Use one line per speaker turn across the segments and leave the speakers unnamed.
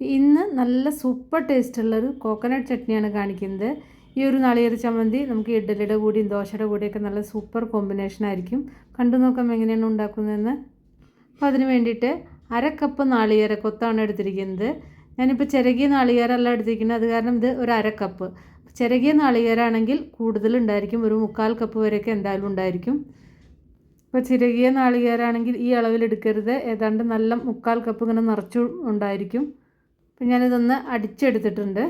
ഇന്ന് നല്ല super ടേസ്റ്റുള്ളൊരു coconut ചട്നിയാണ് കാണിക്കുന്നത്. ഈ ഒരു നാളികേര ചമ്മന്തി നമുക്ക് ഇഡ്ഡലിയുടെ കൂടിയും ദോശയുടെ കൂടിയൊക്കെ നല്ല സൂപ്പർ കോമ്പിനേഷൻ ആയിരിക്കും. കണ്ടു നോക്കാം എങ്ങനെയാണ് ഉണ്ടാക്കുന്നതെന്ന്. അപ്പോൾ അതിന് വേണ്ടിയിട്ട് അര കപ്പ് നാളികേര കൊത്താണ് എടുത്തിരിക്കുന്നത്. ഞാനിപ്പോൾ ചിരകിയ നാളികേരമല്ല എടുത്തിരിക്കുന്നത്. അത് കാരണം ഇത് ഒരു അര കപ്പ് ചിരകിയ നാളികേരാണെങ്കിൽ കൂടുതലുണ്ടായിരിക്കും ഒരു മുക്കാൽ കപ്പ് വരെയൊക്കെ എന്തായാലും ഉണ്ടായിരിക്കും. ഇപ്പോൾ ചിരകിയ നാളികേരാണെങ്കിൽ ഈ അളവിൽ എടുക്കരുത്. ഏതാണ്ട് നല്ല മുക്കാൽ കപ്പ് ഇങ്ങനെ നിറച്ചു ഉണ്ടായിരിക്കും. അപ്പം ഞാനിതൊന്ന് അടിച്ചെടുത്തിട്ടുണ്ട്.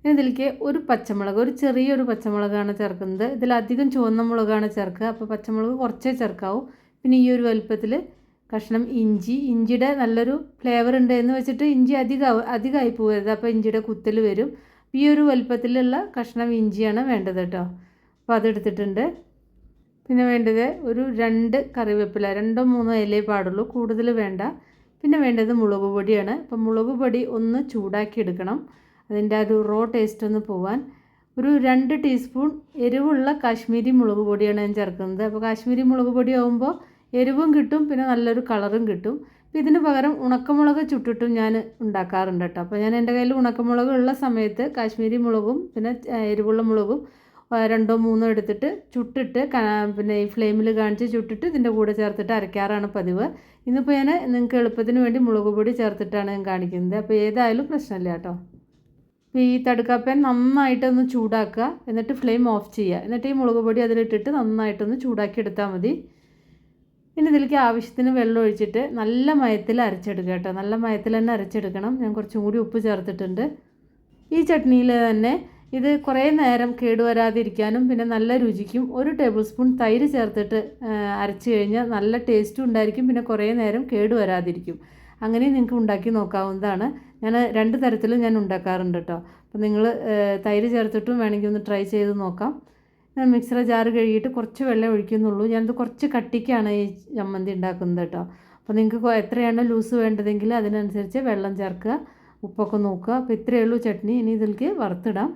ഇനി ഇതിലേക്ക് ഒരു പച്ചമുളക് ഒരു ചെറിയൊരു പച്ചമുളകാണ് ചേർക്കുന്നത്. ഇതിലധികം ചുവന്ന മുളകാണ് ചേർക്കുക. അപ്പോൾ പച്ചമുളക് കുറച്ചേ ചേർക്കാവൂ. പിന്നെ ഈ ഒരു വലുപ്പത്തിൽ കഷ്ണം ഇഞ്ചി. ഇഞ്ചിയുടെ നല്ലൊരു ഫ്ലേവർ ഉണ്ട് എന്ന് വെച്ചിട്ട് ഇഞ്ചി അധികം അധികമായി പോകരുത്. അപ്പോൾ ഇഞ്ചിയുടെ കുത്തൽ വരും. ഈ ഒരു വലുപ്പത്തിലുള്ള കഷ്ണം ഇഞ്ചിയാണ് വേണ്ടത് കേട്ടോ. അപ്പോൾ അതെടുത്തിട്ടുണ്ട്. പിന്നെ വേണ്ടത് ഒരു രണ്ട് കറിവേപ്പില രണ്ടോ മൂന്നോ ഇലയെ പാടുള്ളൂ. കൂടുതൽ വേണ്ട. പിന്നെ വേണ്ടത് മുളക് പൊടിയാണ്. അപ്പം മുളക് പൊടി ഒന്ന് ചൂടാക്കി എടുക്കണം. അതിന്റെ ആ ഒരു റോ ടേസ്റ്റ് ഒന്ന് പോവാൻ. ഒരു രണ്ട് ടീസ്പൂൺ എരിവുള്ള കാശ്മീരി മുളക് പൊടിയാണ് ഞാൻ ചേർക്കുന്നത്. അപ്പോൾ കാശ്മീരി മുളക് പൊടി ആകുമ്പോൾ എരിവും കിട്ടും പിന്നെ നല്ലൊരു കളറും കിട്ടും. അപ്പോൾ ഇതിന് പകരം ഉണക്കമുളക് ചുട്ടിട്ടും ഞാൻ ഉണ്ടാക്കാറുണ്ട് കേട്ടോ. അപ്പോൾ ഞാൻ എന്റെ കയ്യിൽ ഉണക്കമുളക് ഉള്ള സമയത്ത് കാശ്മീരി മുളകും പിന്നെ എരിവുള്ള മുളകും രണ്ടോ മൂന്നോ എടുത്തിട്ട് ചുട്ടിട്ട് പിന്നെ ഈ ഫ്ലെയിമിൽ കാണിച്ച് ചുട്ടിട്ട് ഇതിന്റെ കൂടെ ചേർത്തിട്ട് അരയ്ക്കാറാണ് പതിവ്. ഇന്നിപ്പോൾ ഞാൻ നിങ്ങൾക്ക് എളുപ്പത്തിന് വേണ്ടി മുളക് പൊടി ചേർത്തിട്ടാണ് ഞാൻ കാണിക്കുന്നത്. അപ്പോൾ ഏതായാലും പ്രശ്നമില്ല കേട്ടോ. അപ്പോൾ ഈ തടുക്കാപ്പൻ നന്നായിട്ടൊന്ന് ചൂടാക്കുക. എന്നിട്ട് ഫ്ലെയിം ഓഫ് ചെയ്യുക. എന്നിട്ട് ഈ മുളക് പൊടി അതിലിട്ടിട്ട് നന്നായിട്ടൊന്ന് ചൂടാക്കി എടുത്താൽ മതി. പിന്നെ ഇതിലേക്ക് ആവശ്യത്തിന് വെള്ളം ഒഴിച്ചിട്ട് നല്ല മയത്തിൽ അരച്ചെടുക്കുക കേട്ടോ. നല്ല മയത്തിൽ തന്നെ അരച്ചെടുക്കണം. ഞാൻ കുറച്ചും കൂടി ഉപ്പ് ചേർത്തിട്ടുണ്ട്. ഈ ചട്നിയിൽ തന്നെ ഇത് കുറേ നേരം കേടുവരാതിരിക്കാനും പിന്നെ നല്ല രുചിക്കും. ഒരു ടേബിൾ സ്പൂൺ തൈര് ചേർത്തിട്ട് അരച്ച് കഴിഞ്ഞാൽ നല്ല ടേസ്റ്റും ഉണ്ടായിരിക്കും പിന്നെ കുറേ നേരം കേടുവരാതിരിക്കും. അങ്ങനെ നിങ്ങൾക്ക് ഉണ്ടാക്കി നോക്കാവുന്നതാണ്. ഞാൻ രണ്ട് തരത്തിലും ഞാൻ ഉണ്ടാക്കാറുണ്ട് കേട്ടോ. അപ്പോൾ നിങ്ങൾ തൈര് ചേർത്തിട്ടും വേണമെങ്കിൽ ഒന്ന് ട്രൈ ചെയ്ത് നോക്കാം. ഞാൻ മിക്സർ ജാറ് കഴുകിയിട്ട് കുറച്ച് വെള്ളം ഒഴിക്കുന്നുള്ളൂ. ഞാനത് കുറച്ച് കട്ടിക്കാണ് ഈ ചമ്മന്തി ഉണ്ടാക്കുന്നത് കേട്ടോ. അപ്പോൾ നിങ്ങൾക്ക് എത്രയാണോ ലൂസ് വേണ്ടതെങ്കിൽ അതിനനുസരിച്ച് വെള്ളം ചേർക്കുക ഉപ്പൊക്കെ നോക്കുക. അപ്പോൾ ഇത്രയേ ഉള്ളൂ ചട്നി. ഇനി ഇതിലേക്ക് വറുത്തിടാം.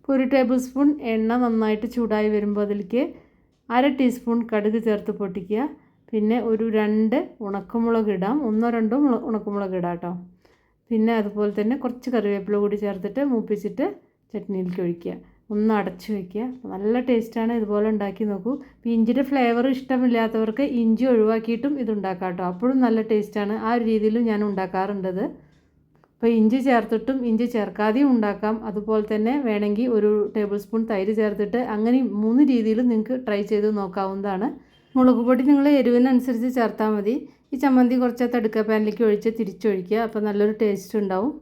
ഇപ്പോൾ ഒരു ടേബിൾ സ്പൂൺ എണ്ണ നന്നായിട്ട് ചൂടായി വരുമ്പോൾ അതിലേക്ക് അര ടീസ്പൂൺ കടുക് ചേർത്ത് പൊട്ടിക്കുക. പിന്നെ ഒരു രണ്ട് ഉണക്കമുളക് ഇടാം. ഒന്നോ രണ്ടോ ഉണക്കമുളക് ഇടാം കേട്ടോ. പിന്നെ അതുപോലെ തന്നെ കുറച്ച് കറിവേപ്പില കൂടി ചേർത്തിട്ട് മൂപ്പിച്ചിട്ട് ചട്നിയിലേക്ക് ഒഴിക്കുക. ഒന്ന് അടച്ച് വയ്ക്കുക നല്ല ടേസ്റ്റാണ് ഇതുപോലെ ഉണ്ടാക്കി നോക്കൂ. ഇപ്പോൾ ഇഞ്ചിയുടെ ഫ്ലേവർ ഇഷ്ടമില്ലാത്തവർക്ക് ഇഞ്ചി ഒഴിവാക്കിയിട്ടും ഇത് ഉണ്ടാക്കാം കേട്ടോ. അപ്പോഴും നല്ല ടേസ്റ്റാണ് ആ ഒരു രീതിയിലും ഞാൻ ഉണ്ടാക്കാറുണ്ടത് അപ്പോൾ ഇഞ്ചി ചേർത്തിട്ടും ഇഞ്ചി ചേർക്കാതെയും ഉണ്ടാക്കാം. അതുപോലെ തന്നെ വേണമെങ്കിൽ ഒരു ടേബിൾ സ്പൂൺ തൈര് ചേർത്തിട്ട് അങ്ങനെ മൂന്ന് രീതിയിലും നിങ്ങൾക്ക് ട്രൈ ചെയ്ത് നോക്കാവുന്നതാണ്. മുളക് പൊടി നിങ്ങൾ എരിവിനനുസരിച്ച് ചേർത്താൽ മതി. ഈ ചമ്മന്തി കുറച്ച് തടുക്ക പാനിലേക്ക് ഒഴിച്ച് തിരിച്ചൊഴിക്കുക. അപ്പോൾ നല്ലൊരു ടേസ്റ്റ് ഉണ്ടാവും.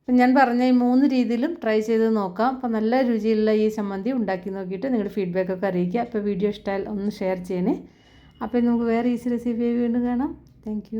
അപ്പം ഞാൻ പറഞ്ഞ ഈ മൂന്ന് രീതിയിലും ട്രൈ ചെയ്ത് നോക്കാം. അപ്പോൾ നല്ല രുചിയുള്ള ഈ ചമ്മന്തി ഉണ്ടാക്കി നോക്കിയിട്ട് നിങ്ങളുടെ ഫീഡ്ബാക്കൊക്കെ അറിയിക്കുക. അപ്പോൾ വീഡിയോ ഇഷ്ടമായാൽ ഒന്ന് ഷെയർ ചെയ്യണേ. അപ്പോൾ നമുക്ക് വേറെ ഈസി റെസിപ്പി വീണ്ടും കാണാം. താങ്ക്